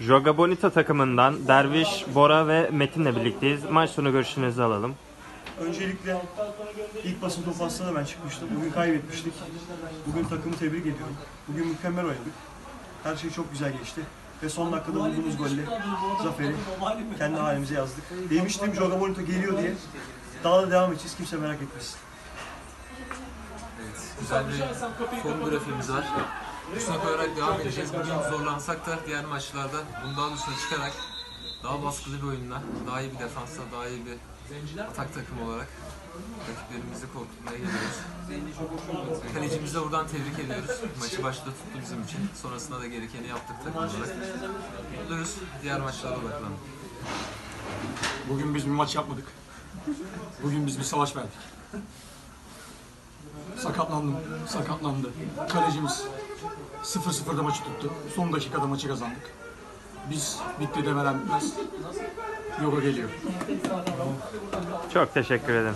Joga Bonito takımından Derviş, Bora ve Metin'le birlikteyiz. Maç sonu görüşlerinizi alalım. Öncelikle ilk basın toplantısında da ben çıkmıştım. Bugün kaybetmiştik. Bugün takımı tebrik ediyorum. Bugün mükemmel oynadık. Her şey çok güzel geçti. Ve son dakikada bulduğumuz golle zaferi kendi halimize yazdık. Demiştim Joga Bonito geliyor diye. Daha da devam edeceğiz. Kimse merak etmesin. Evet, güzel bir form grafiğimiz var. Üstüne koyarak devam edeceğiz. Bugün zorlansak da diğer maçlarda daha üstüne çıkarak daha baskılı bir oyunla, daha iyi bir defansla, daha iyi bir atak takımı olarak rakiplerimizi korkutmaya geliyoruz. Kalecimizi de buradan tebrik ediyoruz. Maçı başta tuttu bizim için. Sonrasında da gerekeni yaptık takım olarak. Mutluyuz. Diğer maçlara odaklandık. Bugün biz bir maç yapmadık. Bugün biz bir savaş verdik. Sakatlandım, sakatlandı. Kalecimiz 0-0'da maçı tuttu. Son dakikada maçı kazandık. Biz bitti demeden bitmez. Yoga geliyor. Çok teşekkür ederim.